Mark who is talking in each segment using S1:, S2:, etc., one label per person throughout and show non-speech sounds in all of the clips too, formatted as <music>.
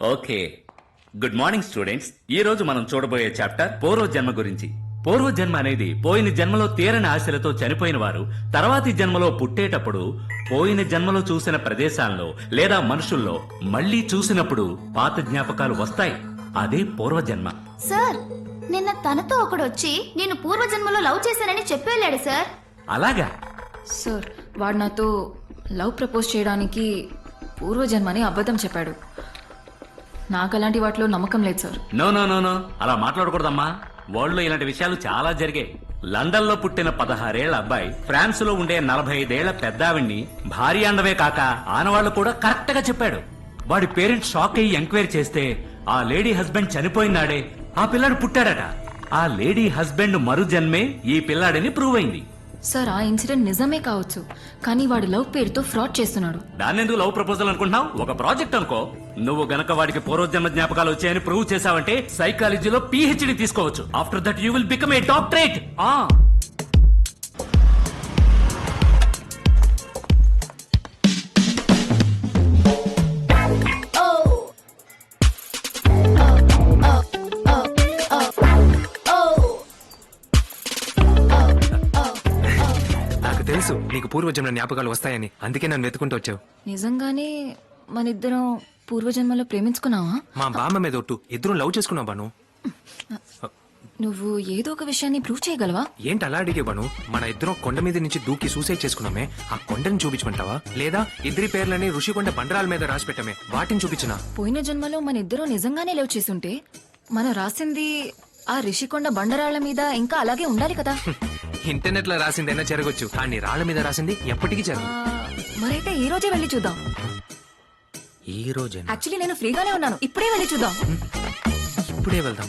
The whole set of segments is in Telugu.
S1: ఓకే. గుడ్ మార్నింగ్ స్టూడెంట్స్ ఈ రోజు మనం చూడబోయే చాప్టర్ పూర్వ జన్మ గురించి. పూర్వ జన్మ అనేది పోయిన జన్మలో తీరని ఆశలతో చనిపోయిన వారు తర్వాతి జన్మలో పుట్టేటప్పుడు పోయిన జన్మలో చూసిన ప్రదేశాల్లో లేదా మనుషుల్లో మళ్ళీ చూసినప్పుడు పాత జ్ఞాపకాలు వస్తాయి. అదే పూర్వజన్మ
S2: సార్ నిన్న తనతో ఒకడు వచ్చి నేను పూర్వజన్మలో లవ్ చేశానని చెప్పి వెళ్ళాడు సార్.
S1: అలాగా?
S3: సార్ వాడు నాతో లవ్ ప్రపోజ్ చేయడానికి పూర్వజన్మని అబద్ధం చెప్పాడు. నాకు అలాంటి వాటిలో నమ్మకం లేదు sir.
S1: No no no no. అలా మాట్లాడకూడదమ్మా. వరల్డ్లో ఇలాంటి విషయాలు చాలా జరిగాయి. లండన్లో పుట్టిన పదహారేళ్ళ అబ్బాయి ఫ్రాన్స్లో ఉండే నలభై ఐదేళ్ళ పెద్దావిడ్ని భార్య అండవే కాక ఆనవాళ్ళు కూడా కరెక్ట్గా చెప్పాడు. వాడి పేరెంట్స్ షాక్ అయ్యి ఎంక్వైరీ చేస్తే ఆ లేడీ హస్బెండ్ చనిపోయినాడే ఆ పిల్లాడు పుట్టాడట. ఆ లేడీ హస్బెండ్ మరు జన్మే ఈ పిల్లాడని ప్రూవ్ అయింది.
S3: సార్ ఆ ఇన్సిడెంట్ నిజమే కావచ్చు కానీ వాడు లవ్ పేరుతో ఫ్రాడ్ చేస్తున్నాడు.
S1: దాన్ని ఎందుకు లవ్ ప్రపోజల్ అనుకుంటున్నావు? ఒక ప్రాజెక్ట్ అనుకో. నువ్వు గనక వాడికి పూర్వజన్మ జ్ఞాపకాలు వచ్చాయని ప్రూవ్ చేసావంటే సైకాలజీలో పిహెచ్డి తీసుకోవచ్చు. After that you will become a doctorate
S4: ఆ. పూర్వజన్మ జ్ఞాపకాలు వస్తాయని అందుకే నన్ను వెతుకుంటూ వచ్చావు.
S3: నిజంగానే మన ఇద్దరం పూర్వజన్మలో ప్రేమించుకున్నావా?
S4: మా బామ్మ మీద ఒట్టు. ఇద్దరం లవ్ చేసుకున్నావు బాను.
S3: నువ్వు ఏదో ఒక విషయాన్ని ప్రూవ్ చేయగలవా?
S4: ఏంటి అలా అడిగే బాను? మన ఇద్దరం కొండ మీద నుంచి దూకి సూసైడ్ చేసుకున్నామే. ఆ కొండని చూపించమంటావా? లేదా ఇద్దరి పేర్లని ఋషికొండ బండరాల మీద రాసి పెట్టమే. వాటిని చూపించనా?
S3: పోయిన జన్మలో మన ఇద్దరం నిజంగానే లవ్ చేసుంటే మనం రాసింది ఆ రిషికొండ బండరాళ్ళ మీద ఇంకా అలాగే ఉండాలి కదా?
S4: ఇంటర్నెట్లో రాసిందైనా జరగచ్చు. కానీ రాళ్ళ మీద రాసింది ఎప్పటికీ జరగదు.
S3: మరైతే ఈ రోజే వెళ్ళి చూద్దాం.
S4: ఈ రోజే
S3: యాక్చువల్లీ నేను ఫ్రీగానే ఉన్నాను. ఇప్పుడే వెళ్ళి చూద్దాం.
S4: ఇప్పుడే వెళ్దాం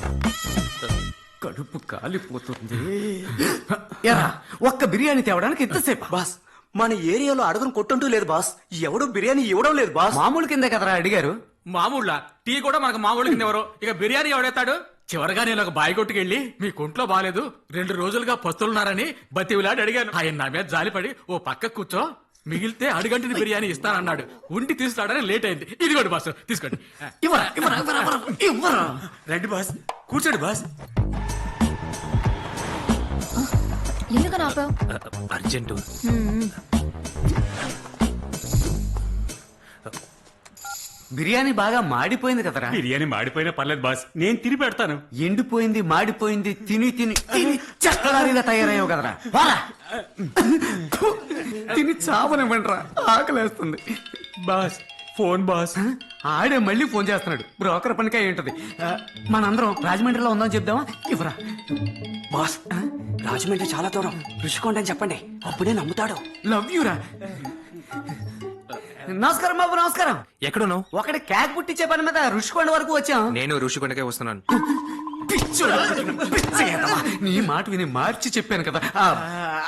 S5: కడుపు కాలిపోతుంది. ఎరా ఒక్క బిర్యానీ తేవడానికి ఎంతసేపు
S6: బాస్ మన ఏరియాలో అడుగును కొట్టుంటూ లేదు బాస్. ఎవడు బిర్యానీ ఇవ్వడం లేదు బాస్.
S5: మామూలు కింద కదరా అడిగారు.
S7: మామూళ్ళ? టీ కూడా మనకు మామూలు కింద ఎవరు? ఇక బిర్యానీ ఎవడెత్తాడు? చివరిగా నేను ఒక బాయి కొట్టుకెళ్ళి మీ కుంట్లో బాలేదు రెండు రోజులుగా పస్తులున్నారని బతివిలాడి అడిగాను. ఆయన నా మీద జాలిపడి ఓ పక్క కూర్చో మిగిలితే అడుగంటిని బిర్యానీ ఇస్తానన్నాడు. ఉండి తీసుకురావడానికి లేట్ అయింది. ఇదిగోండి బాస్ తీసుకోండి.
S5: ఇవ్వరా ఇవ్వరా ఇవ్వరా ఇవ్వరా, ఇవ్వరా.
S6: రండి బాస్ కూర్చోండి బాస్.
S3: ఎందుకని ఆపావు?
S4: అర్జెంటు.
S5: బిర్యానీ బాగా మాడిపోయింది కదరా.
S7: బిర్యానీ మాడిపోయినా పర్లేదు బాస్. నేను తిని పెడతాను.
S5: ఎండిపోయింది మాడిపోయింది తిని తిని తిని చక్కలారిగా తయారయ్యావు కదరా. తిని చావనివ్వండిరా. ఆకలేస్తుంది.
S7: Boss phone boss.
S5: ఆడే మళ్ళీ ఫోన్ చేస్తున్నాడు. బ్రోకర్ పనికే ఏంటది? మనందరం రాజమండ్రిలో ఉందాం చెప్దామా? ఇవ్వరా.
S6: బాస్ రాజమండ్రి చాలా దూరం. రుషికొండ అని చెప్పండి. అప్పుడే నమ్ముతాడు.
S5: లవ్ యూరా. నమస్కారం బాబు నమస్కారం.
S4: ఎక్కడున్నావు?
S5: ఒకటి క్యాక్ పుట్టించే పని మీద రుషికొండ వరకు వచ్చాం.
S4: నేను ఋషికొండకే వస్తున్నాను.
S5: పిచ్చోడా, పిచ్చి ఎదవా. నీ మాట విని మార్చి చెప్పాను కదా. ఆ,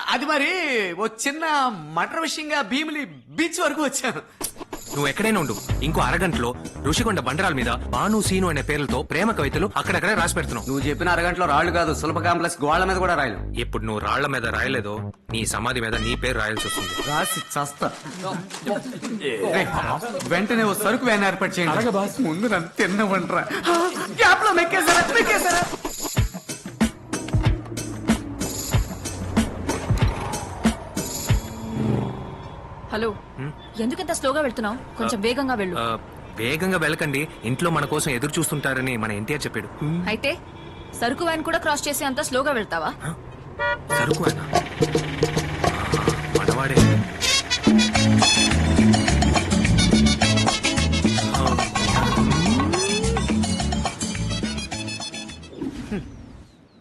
S5: అది మరి ఓ చిన్న మటర్ విషయంగా భీమిలి బీచ్ వరకు వచ్చాను.
S4: నువ్వు ఎక్కడైనా ఉండు. ఇంకో అరగంటలో ఋషికొండ బండరాల మీద బాను సీను అనే పేర్లతో ప్రేమ కవితలు అక్కడక్కడే రాసి పెడుతున్నావు.
S5: నువ్వు చెప్పిన అరగంటలో రాళ్ళు కాదు సులభ కాంప్లెక్స్ గోళ్ళ మీద కూడా రాయలు
S4: ఇప్పుడు నువ్వు రాళ్ళ మీద రాయలేదో నీ సమాధి మీద నీ పేరు రాయాల్సి వస్తుంది.
S5: రాసి చస్తా. వెంటనే ఓ సరుకు వ్యాన్ ఏర్పాటు చేయండి. ముందు నన్ను తిన్నవంటరా. గ్యాప్లో మెక్కేసారా మెక్కేసారా
S3: హలో. ఎందుకు ఇంత స్లోగా వెళ్తున్నావు? కొంచెం వేగంగా వెళ్ళు.
S4: వేగంగా వెళ్ళకండి. ఇంట్లో మన కోసం ఎదురు చూస్తుంటారని మన ఎన్టీఆర్ చెప్పాడు.
S3: అయితే సరుకు వ్యాన్ కూడా క్రాస్ చేసి అంత స్లోగా వెళ్తావా?
S4: సరుకు మనవాడే.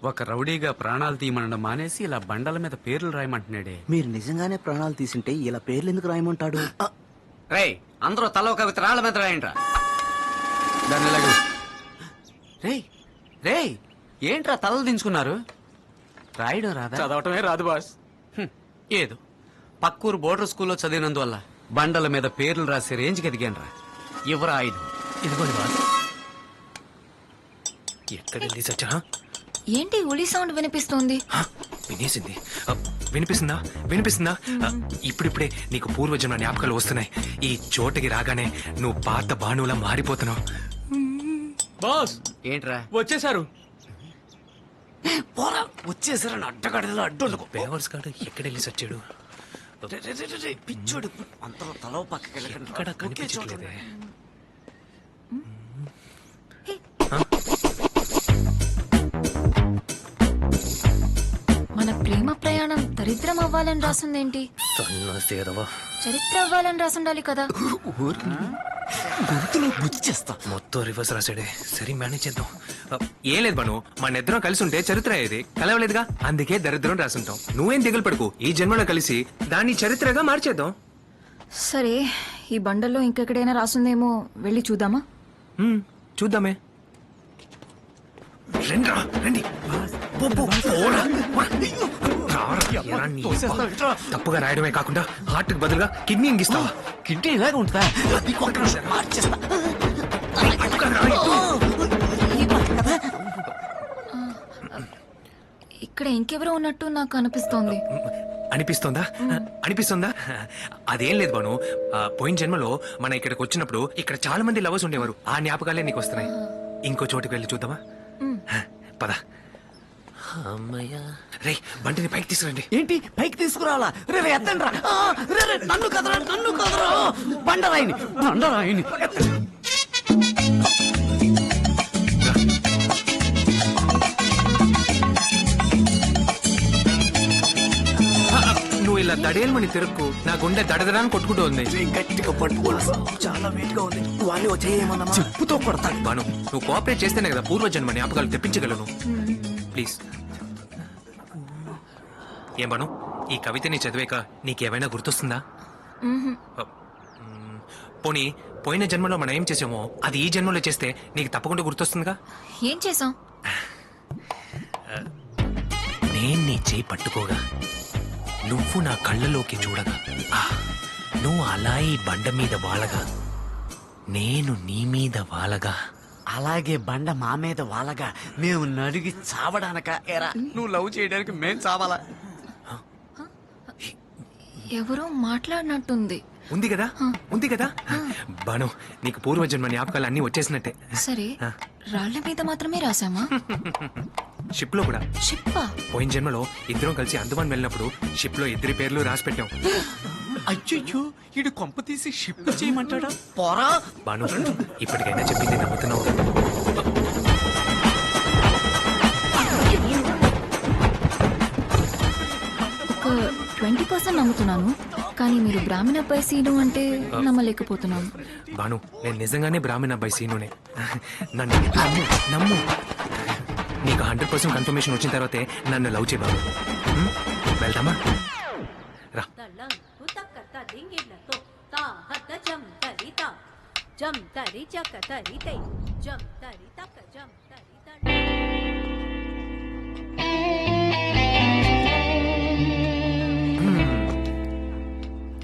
S5: ఒక రౌడీగా ప్రాణాలు తీయమనడం మానేసి ఇలా బండల మీద పేర్లు రాయమంటున్నాడే.
S6: మీరు నిజంగానే ప్రాణాలు తీసుంటే ఇలా పేర్లు ఎందుకు రాయమంటాడు?
S5: రేయ్ అందరూ తల ఒక రాళ్ళ మీద రాయండ్రా. దాన్ని రేయ్ రేయ్ ఏంట్రా తలలు దించుకున్నారు? రాయడం రాదా?
S7: చదవటమే రాదు బాస్.
S5: ఏదో. పక్కూరు బోర్డర్ స్కూల్లో చదివినందువల్ల బండల మీద పేర్లు రాసే రేంజ్కి ఎదిగానురా. ఎవరా ఐదు. ఇదిగోండి బాస్.
S4: ఎక్కడెళ్ళి సచ్చా
S3: ఏంటి ఉలి సౌండ్ వినిపిస్తోంది?
S4: వినేసింది. వినిపిస్తుందా? వినిపిస్తుందా? ఇప్పుడిప్పుడే నీకు పూర్వజన్మ జ్ఞాపకాలు వస్తున్నాయి. ఈ చోటకి రాగానే నువ్వు పాత బాణువులా మారిపోతున్నావు.
S7: బాస్!
S6: ఏంట్రా?
S7: వచ్చేసారు
S5: పోరా వచ్చేసారని అడ్డగడలో అడ్డు
S4: బేవర్స్ గాడు ఎక్కడ వెళ్ళి సచ్చాడు?
S5: పిచ్చోడు. అంతలో తల పక్కకి వెళ్ళకండి.
S3: దరిద్రం అవ్వాలని రాసిందేంటి?
S4: సన్నసేదవా
S3: చరిత్ర అవ్వాలని రాసుండాలి కదా.
S5: గొంతులో బుద్ధి చేస్తా.
S4: మొత్తం రివర్స్ రాశాడే సరే మేనేజ్ చేద్దాం. ఏం లేదు బను. మన ఇద్దరం కలిసి ఉంటే చరిత్ర అయ్యేది కలవలేదుగా? అందుకే దరిద్రం రాసుంటాం. నువ్వేం దిగులు పడుకు. ఈ జన్మలో కలిసి దాన్ని చరిత్రగా మార్చేద్దాం.
S3: సరే ఈ బండల్లో ఇంకెక్కడైనా రాసుందేమో వెళ్ళి చూద్దామా?
S4: హ్మ్, చూద్దామే. రండి. రండి తప్పుగా రాయడమే కాకుండా హార్ట్కి బదులుగా కిడ్నీ ఇంగిస్తావా?
S5: కిడ్నీ ఇలాగ ఉంటుందా? అది ఒక్క నిమిషం మార్చేస్తా.
S3: ఇక్కడ ఇంకెవరో ఉన్నట్టు నాకు అనిపిస్తోంది.
S4: అనిపిస్తోందా? అనిపిస్తుందా? అదేం లేదు బాను ఆ, పోయిన జన్మలో మన ఇక్కడికి వచ్చినప్పుడు ఇక్కడ చాలా మంది లవర్స్ ఉండేవారు. ఆ జ్ఞాపకాలే నీకు వస్తున్నాయి. ఇంకో చోటుకి వెళ్ళి చూద్దామా? పద. అమ్మయ్యా. రే బండిని పైకి తీసుకురండి.
S5: ఏంటి? పైకి తీసుకురావాలా? రే రే, ఎత్తండి రా ఆ, రే రే నన్ను కదరా నన్ను కదరా. బండరాయిని బండరాయిని. ఎత్తండి.
S4: నువ్వు ఇలా దడేల్మని తిరుక్కు నా గుండె దడదడాన్ని కొట్టుకుంటూ ఉంది.
S5: గట్టిగా పట్టుకోవాలి చాలా వెయిట్గా ఉంది వాళ్ళు వచ్చేయమన్నా చెప్పుతో కొడతాడు.
S4: బాను నువ్వు కోఆపరేట్ చేస్తేనే కదా పూర్వజన్మ జ్ఞాపకాలు తెప్పించగలను. ప్లీజ్. ఏం బాను ఈ కవితని చదివాక నీకేమైనా గుర్తొస్తుందా? మ్మ్. పోనీ పోయిన జన్మలో మనం ఏం చేసామో అది ఈ జన్మలో చేస్తే నీకు తప్పకుండా గుర్తొస్తుందిగా?
S3: ఏం చేసాం?
S4: నేను నీ చేయి పట్టుకోగా. నువ్వు నా కళ్ళలోకి చూడగా. నువ్వు అలా ఈ బండ మీద వాలగా. నేను నీ మీద వాలగా.
S5: అలాగే బండ మా మీద వాళ్ళగా మేము నడిగి చావడానక? ఎరా నువ్వు లవ్ చేయడానికి మేం చావాలా?
S3: ఎవరో మాట్లాడినట్టుంది.
S4: ఉంది కదా? ఉంది కదా? బాను నీకు పూర్వజన్మ జ్ఞాపకాలు అన్నీ వచ్చేసినట్టే.
S3: సరే రాళ్ళ మీద మాత్రమే రాసామా <laughs>
S4: షిప్లో కూడా.
S3: షిప్పా?
S4: పోయిన జన్మలో ఇద్దరం కలిసి అండమాన్ వెళ్ళినప్పుడు షిప్లో ఇద్దరి పేర్లు రాసి పెట్టాం.
S5: అయ్యో ఇడు కొంప తీసి షిప్ చేయమంటాడా? పోరా.
S4: బాను ఇప్పటికైనా చెప్పింది నమ్ముతున్నావు
S3: ట్వంటీ పర్సెంట్ నమ్ముతున్నాను. కానీ మీరు బ్రాహ్మణ అబ్బాయి సీను అంటే నమ్మలేకపోతున్నాను.
S4: బాను నేను నిజంగానే బ్రాహ్మణ అబ్బాయి సీనునే. నన్ను నమ్ము నమ్ము. నీకు హండ్రెడ్ పర్సెంట్ కన్ఫర్మేషన్ వచ్చిన తర్వాతే నన్ను లవ్ చేయ బాబు. హ్మ్? వెళ్దామా? రా.
S8: జం తరిత జం తరి చక తరితై జం తరి తక జం తరి తడ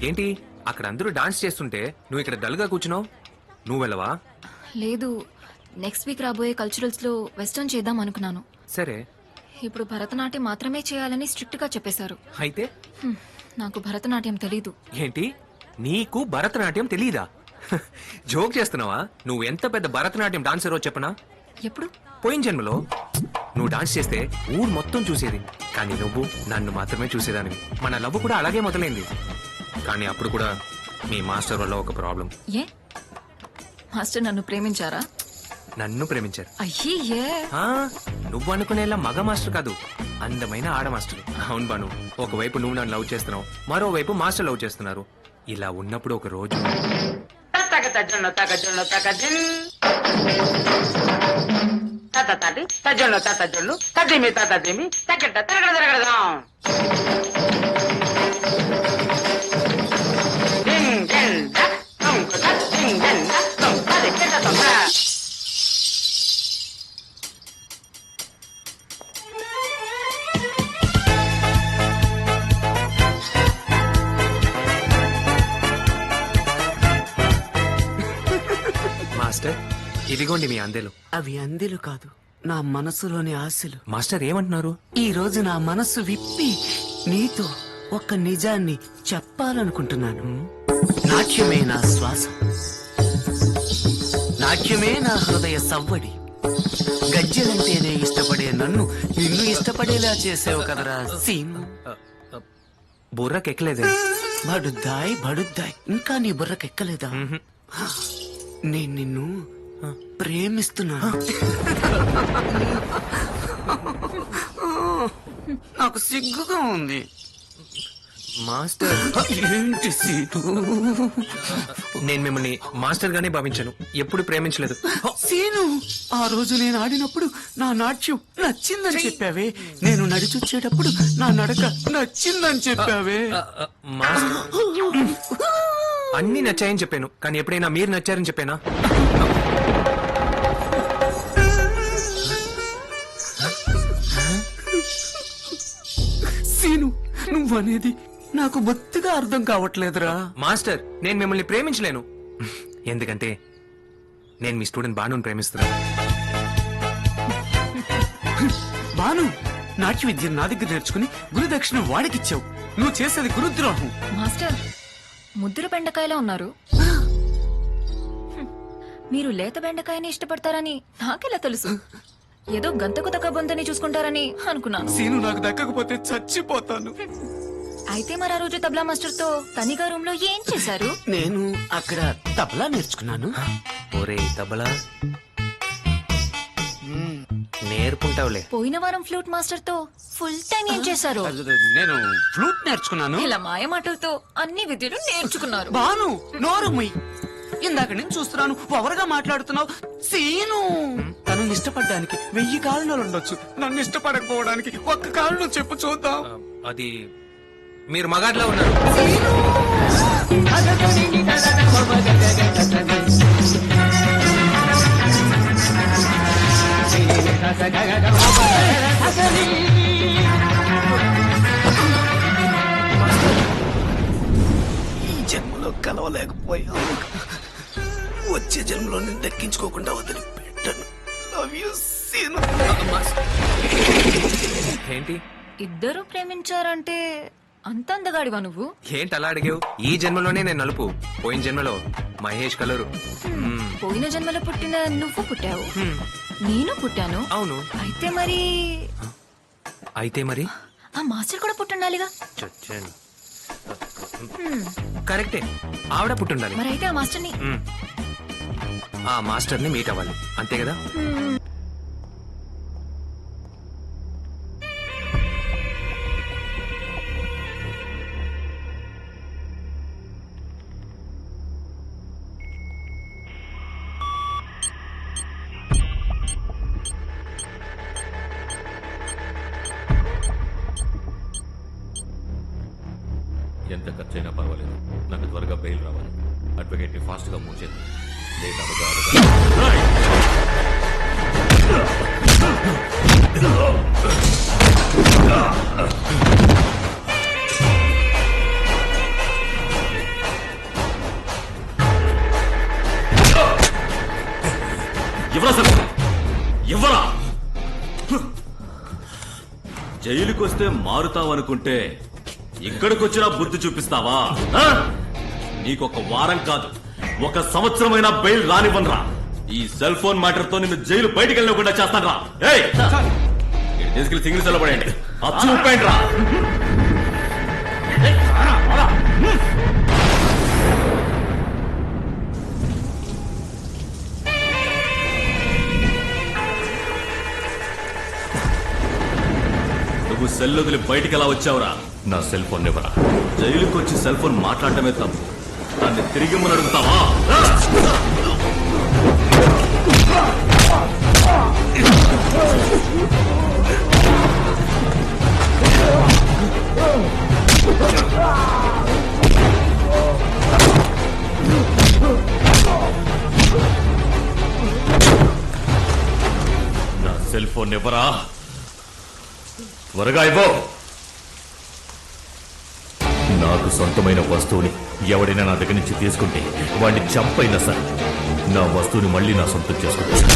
S4: ఏంటి? అక్కడ అందరూ డాన్స్ చేస్తుంటే నువ్వు ఇక్కడ డల్గా కూర్చున్నావు? నువ్వు వెళ్ళవా?
S3: లేదు. నెక్స్ట్ వీక్ రాబోయే కల్చరల్స్లో వెస్టర్న్ చేద్దాం అనుకున్నాను.
S4: సరే.
S3: ఇప్పుడు భరతనాట్యం మాత్రమే చేయాలని స్ట్రిక్ట్గా చెప్పేశారు.
S4: అయితే?
S3: హ్మ్, నాకు భరతనాట్యం తెలీదు.
S4: ఏంటి? నీకు భరతనాట్యం తెలీదా? జోక్ చేస్తున్నావా? నువ్వు ఎంత పెద్ద భరతనాట్యం డాన్సరో చెప్పనా?
S3: ఎప్పుడు?
S4: పోయిన జన్మలో. నువ్వు డాన్స్ చేస్తే ఊరు మొత్తం చూసేది. కానీ నువ్వు నన్ను మాత్రమే చూసేదానివి. మన లవ్ కూడా అలాగే మొదలైంది. కానీ అప్పుడు కూడా మీ మాస్టర్ వల్ల ఒక ప్రాబ్లం
S3: ఏ మాస్టర్ నన్ను ప్రేమించారా
S4: నన్ను ప్రేమించారు
S3: అయ్యే
S4: ఆ, నువ్వు అనుకునేలా మగ మాస్టర్ కాదు అందమైన ఆడ మాస్టర్ అవును బాను ఒకవైపు నువ్వు నన్ను లవ్ చేస్తున్నావు మరోవైపు మాస్టర్ లవ్ చేస్తున్నారు ఇలా ఉన్నప్పుడు ఒక రోజు
S9: తక తజ్జున్న తక జున్ను తక జిన్ తత తటి తజ్జున్ను తత తదిమి దిమి తిరగడదాం
S4: ఇదిగోండి మీ అందెలు.
S5: అవి అందెలు కాదు నా మనసులోని ఆశలు.
S4: మాస్టర్ ఏమంటున్నారు?
S5: ఈ రోజు నా మనస్సు విప్పి నీతో ఒక నిజాన్ని చెప్పాలనుకుంటున్నాను. నాట్యమే నా శ్వాస. నాట్యమే నా హృదయ సవ్వడి. గజ్జెలంటేనే ఇష్టపడే నన్ను నిన్ను ఇష్టపడేలా చేసావు కదరా సీను
S4: బుర్రకెక్కలేదే?
S5: బడుద్దాయ్ బడుద్దాయ్. ఇంకా నీ బుర్రకెక్కలేదా? నేను నిన్ను ప్రేమిస్తున్నా నాకు సిగ్గుగా ఉంది.
S4: మాస్టర్.
S5: ఏంటి సీను?
S4: నేను మిమ్మల్ని మాస్టర్ గానే భావించాను. ఎప్పుడు ప్రేమించలేదు.
S5: సీను ఆ రోజు నేను ఆడినప్పుడు నా నాట్యం నచ్చిందని చెప్పావే. నేను నడిచొచ్చేటప్పుడు నా నడక నచ్చిందని చెప్పావే.
S4: మాస్టర్. అన్ని నచ్చాయని చెప్పాను. కానీ ఎప్పుడైనా మీరు నచ్చారని చెప్పానా?
S5: నువ్వనేది నాకు బొత్తిగా అర్థం కావట్లేదురా.
S4: మాస్టర్ నేను మిమ్మల్ని ప్రేమించలేను. ఎందుకంటే నేను మీ స్టూడెంట్ బాను ప్రేమిస్తున్నాను.
S5: బాను నాట్య విద్య నా దగ్గర నేర్చుకుని గురుదక్షిణ వాడికిచ్చావు. నువ్వు చేసేది గురుద్రోహం.
S3: మాస్టర్ ముద్దుర బెండకాయలో ఉన్నారు. మీరు లేత బెండకాయని ఇష్టపడతారని నాకెలా తెలుసు? ఏదో గంతకు తగ్గ బొంతని చూసుకుంటారని అనుకున్నాను.
S5: సీను నాకు దక్కకపోతే చచ్చిపోతాను.
S3: అయితే మరి ఆ రోజు తబలా మాస్టర్తో తనిగా రూమ్లో ఏం చేశారు? <laughs>
S5: నేను అక్కడ తబలా నేర్చుకున్నాను.
S4: ఒరే తబలా. నేర్పుంటావులే.
S3: పోయిన వారం ఫ్లూట్ మాస్టర్తో ఫుల్ టైం ఏం చేశారు?
S5: నేను ఫ్లూట్ నేర్చుకున్నాను.
S3: ఇలా మాయ మాటలతో అన్ని విద్యలు నేర్చుకున్నారు.
S5: బాను నోరు ముయ్. ఇందాక నేను చూస్తున్నాను పవర్గా మాట్లాడుతున్నావు. సీను. తనని ఇష్టపడడానికి వెయ్యి కారణాలు ఉండొచ్చు. నన్ను ఇష్టపడకపోవడానికి ఒక్క కారణం చెప్పు చూద్దాం.
S4: అది మీరు మగాడ్లా ఉన్నారు.
S5: ఈ జన్మలో కలవలేకపోయాను. వచ్చే జన్మలో నేను దక్కించుకోకుండా వదిలి పెట్టను లవ్ యూ సీను
S4: ఏంటి
S3: ఇద్దరు ప్రేమించారంటే అంత అందగాడివా నువ్వు?
S4: ఏంటి అలా అడిగావు? ఈ జన్మలోనే నేను నలుపు. పోయిన జన్మలో మహేష్ కలరు.
S3: పోయిన జన్మలో పుట్టిన నువ్వు పుట్టావు. నేను పుట్టాను.
S4: అవును.
S3: అయితే మరి
S4: అయితే మరి?
S3: ఆ మాస్టర్ కూడా పుట్టుండాలిగా.
S4: చచ్చాను. కరెక్టే. ఆవిడ పుట్టుండాలి.
S3: మరి అయితే ఆ మాస్టర్ని.
S4: ఆ మాస్టర్ని మీట్ అవ్వాలి. అంతే కదా?
S1: జైలుకి వస్తే మారుతావనుకుంటే ఇక్కడికొచ్చినా బుద్ధి చూపిస్తావా? నీకొక వారం కాదు ఒక సంవత్సరమైనా బెయిల్ రానివ్వనరా. ఈ సెల్ ఫోన్ మ్యాటర్తో నిన్ను జైలు బయటికి వెళ్ళకుండా చేస్తానరా. ఏయ్! ఈడు తీసుకెళ్ళి సింగిల్ సెల్ పడేయండి అచ్చు ఉప్పేయండి రా సెల్ వదిలి బయటికి ఎలా వచ్చావురా? నా సెల్ ఫోన్ ఇవ్వరా జైలుకి వచ్చి సెల్ ఫోన్ మాట్లాడటమే తప్పు. దాన్ని తిరిగి ఇమ్మని అడుగుతావా? నా సెల్ ఫోన్ ఇవ్వరా త్వరగా ఇవ్వు. నాకు సొంతమైన వస్తువుని ఎవడైనా నా దగ్గర నుంచి తీసుకుంటే వాడిని చంపైనా సరే. నా వస్తువుని మళ్ళీ నా సొంతం చేసుకుంటాను